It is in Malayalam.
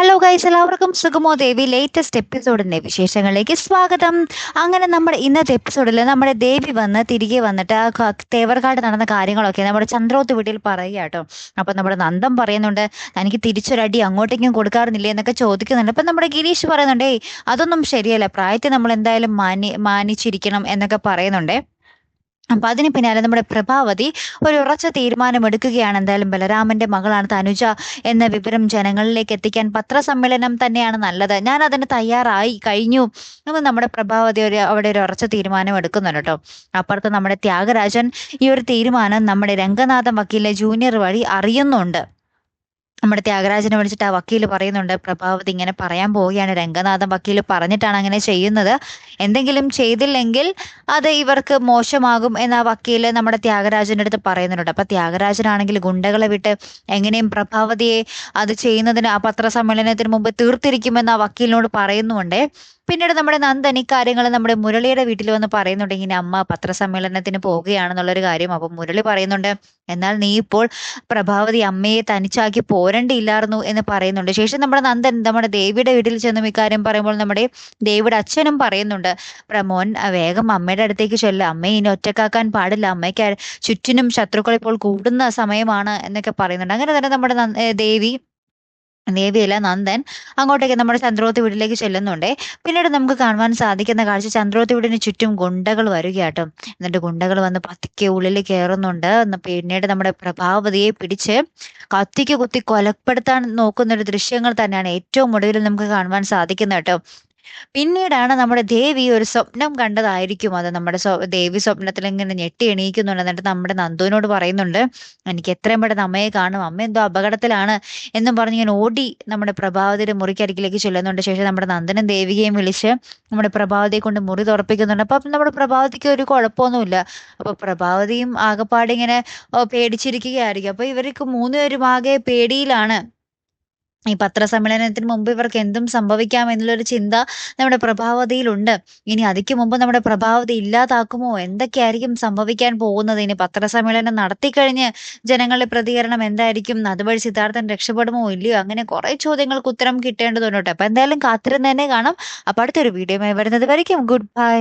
ഹലോ ഗൈസ് എല്ലാവർക്കും സുഗമോ ദേവി ലേറ്റസ്റ്റ് എപ്പിസോഡിന്റെ വിശേഷങ്ങളിലേക്ക് സ്വാഗതം. അങ്ങനെ നമ്മുടെ ഇന്നത്തെ എപ്പിസോഡിൽ നമ്മുടെ ദേവി വന്ന് തിരികെ വന്നിട്ട് ആ തേവർക്കാട് നടന്ന കാര്യങ്ങളൊക്കെ നമ്മുടെ ചന്ദ്രോത്ത് വീട്ടിൽ പറയുക കേട്ടോ. അപ്പൊ നമ്മുടെ നന്ദം പറയുന്നുണ്ട് തനിക്ക് തിരിച്ചൊരടി അങ്ങോട്ടേക്കും കൊടുക്കാറുന്നില്ലേ? എന്നൊക്കെ ചോദിക്കുന്നുണ്ട്. അപ്പൊ നമ്മുടെ ഗിരീഷ് പറയുന്നുണ്ട് അതൊന്നും ശരിയല്ല. പ്രായത്തെ നമ്മൾ എന്തായാലും മാനി മാനിച്ചിരിക്കണം എന്നൊക്കെ പറയുന്നുണ്ടേ. അപ്പൊ അതിന് പിന്നാലെ നമ്മുടെ പ്രഭാവതി ഒരു ഉറച്ച തീരുമാനം എടുക്കുകയാണ് എന്തായാലും ബലരാമന്റെ മകളാണ് തനുജ എന്ന വിവരം ജനങ്ങളിലേക്ക് എത്തിക്കാൻ പത്രസമ്മേളനം തന്നെയാണ് നല്ലത്. ഞാൻ അതിന് തയ്യാറായി കഴിഞ്ഞു. എന്ന് നമ്മുടെ പ്രഭാവതി ഒരു അവിടെ ഒരു ഉറച്ച തീരുമാനം എടുക്കുന്നുണ്ട് കേട്ടോ. അപ്പുറത്ത് നമ്മുടെ ത്യാഗരാജൻ ഈ ഒരു തീരുമാനം നമ്മുടെ രംഗനാഥൻ വക്കീലിലെ ജൂനിയർ വഴി അറിയുന്നുണ്ട്. നമ്മുടെ ത്യാഗരാജനെ വിളിച്ചിട്ട് ആ വക്കീൽ പറയുന്നുണ്ട് പ്രഭാവതി ഇങ്ങനെ പറയാൻ പോവുകയാണ്. രംഗനാഥൻ വക്കീൽ പറഞ്ഞിട്ടാണ് അങ്ങനെ ചെയ്യുന്നത്. എന്തെങ്കിലും ചെയ്തില്ലെങ്കിൽ അത് ഇവർക്ക് മോശമാകും എന്ന് ആ വക്കീൽ നമ്മുടെ ത്യാഗരാജന്റെ അടുത്ത് പറയുന്നുണ്ട്. അപ്പൊ ത്യാഗരാജനാണെങ്കിൽ ഗുണ്ടകളെ വിട്ട് എങ്ങനെയും പ്രഭാവതിയെ അത് ചെയ്യുന്നതിന് ആ പത്രസമ്മേളനത്തിന് മുമ്പ് തീർത്തിരിക്കുമെന്ന് ആ വക്കീലിനോട് പറയുന്നുണ്ട്. പിന്നീട് നമ്മുടെ നന്ദൻ ഇക്കാര്യങ്ങൾ നമ്മുടെ മുരളിയുടെ വീട്ടിൽ വന്ന് പറയുന്നുണ്ടെങ്കിൽ അമ്മ പത്രസമ്മേളനത്തിന് പോവുകയാണെന്നുള്ളൊരു കാര്യം അപ്പം മുരളി പറയുന്നുണ്ട് എന്നാൽ നീ ഇപ്പോൾ പ്രഭാവതി അമ്മയെ തനിച്ചാക്കി പോരണ്ടില്ലായിരുന്നു എന്ന് പറയുന്നുണ്ട്. ശേഷം നമ്മുടെ നന്ദൻ നമ്മുടെ ദേവിയുടെ വീട്ടിൽ ചെന്നും ഇക്കാര്യം പറയുമ്പോൾ നമ്മുടെ ദേവിയുടെ അച്ഛനും പറയുന്നുണ്ട് പ്രമോൻ വേഗം അമ്മയുടെ അടുത്തേക്ക് ചെല്ലുക അമ്മയെ ഇനി ഒറ്റക്കാക്കാൻ പാടില്ല. അമ്മയ്ക്ക് ചുറ്റിനും ശത്രുക്കൾ ഇപ്പോൾ കൂടുന്ന സമയമാണ് എന്നൊക്കെ പറയുന്നുണ്ട്. അങ്ങനെ തന്നെ നമ്മുടെ ദേവി ദേവിയല്ല നന്ദൻ. അങ്ങോട്ടേക്ക് നമ്മുടെ ചന്ദ്രോത്തി വീട്ടിലേക്ക് ചെല്ലുന്നുണ്ട്. പിന്നീട് നമുക്ക് കാണുവാൻ സാധിക്കുന്ന കാഴ്ച ചന്ദ്രോത്തി വീടിന് ചുറ്റും ഗുണ്ടകൾ വരികയാട്ടോ. എന്നിട്ട് ഗുണ്ടകൾ വന്ന് പത്തിക്ക് ഉള്ളിൽ കയറുന്നുണ്ട് പിന്നീട് നമ്മുടെ പ്രഭാവതിയെ പിടിച്ച് കത്തിക്ക് കുത്തി കൊലപ്പെടുത്താൻ നോക്കുന്ന ഒരു ദൃശ്യങ്ങൾ തന്നെയാണ് ഏറ്റവും ഒടുവിൽ നമുക്ക് കാണുവാൻ സാധിക്കുന്നത് കേട്ടോ. പിന്നീടാണ് നമ്മുടെ ദേവി ഒരു സ്വപ്നം കണ്ടതായിരിക്കും. അത് നമ്മുടെ ദേവി സ്വപ്നത്തിൽ ഇങ്ങനെ ഞെട്ടി എണീക്കുന്നുണ്ട് എന്നിട്ട് നമ്മുടെ നന്ദുവിനോട് പറയുന്നുണ്ട് എനിക്ക് എത്രയും പെട്ടെന്ന് അമ്മയെ കാണും. അമ്മ എന്തോ അപകടത്തിലാണ് എന്നും പറഞ്ഞ് ഇങ്ങനെ ഓടി നമ്മുടെ പ്രഭാവതിയുടെ മുറിക്കരികിലേക്ക് ചൊല്ലുന്നുണ്ട്. ശേഷം നമ്മുടെ നന്ദനും ദേവികയും വിളിച്ച് നമ്മുടെ പ്രഭാവതിയെ കൊണ്ട് മുറി തുറപ്പിക്കുന്നുണ്ട്. അപ്പൊ നമ്മുടെ പ്രഭാവതിക്ക് ഒരു കുഴപ്പമൊന്നുമില്ല. അപ്പൊ പ്രഭാവതിയും ആകപ്പാടിങ്ങനെ പേടിച്ചിരിക്കുകയായിരിക്കും. അപ്പൊ ഇവർക്ക് മൂന്നുപേരും ആകെ പേടിയിലാണ്. ഈ പത്രസമ്മേളനത്തിന് മുമ്പ് ഇവർക്ക് എന്തും സംഭവിക്കാം എന്നുള്ളൊരു ചിന്ത നമ്മുടെ പ്രഭാവതിയിലുണ്ട്. ഇനി അതിക്ക് മുമ്പ് നമ്മുടെ പ്രഭാവതി ഇല്ലാതാക്കുമോ? എന്തൊക്കെയായിരിക്കും സംഭവിക്കാൻ പോകുന്നത്? ഇനി പത്രസമ്മേളനം നടത്തിക്കഴിഞ്ഞ് ജനങ്ങളുടെ പ്രതികരണം എന്തായിരിക്കും? അതുവഴി സിദ്ധാർത്ഥൻ രക്ഷപ്പെടുമോ ഇല്ലയോ? അങ്ങനെ കുറെ ചോദ്യങ്ങൾക്ക് ഉത്തരം കിട്ടേണ്ടതുണ്ട് കേട്ടോ. അപ്പൊ എന്തായാലും കാത്തിരുന്ന് തന്നെ കാണാം. അപ്പൊ അടുത്തൊരു വീഡിയോ വരുന്നത് വരയ്ക്കും. Good bye.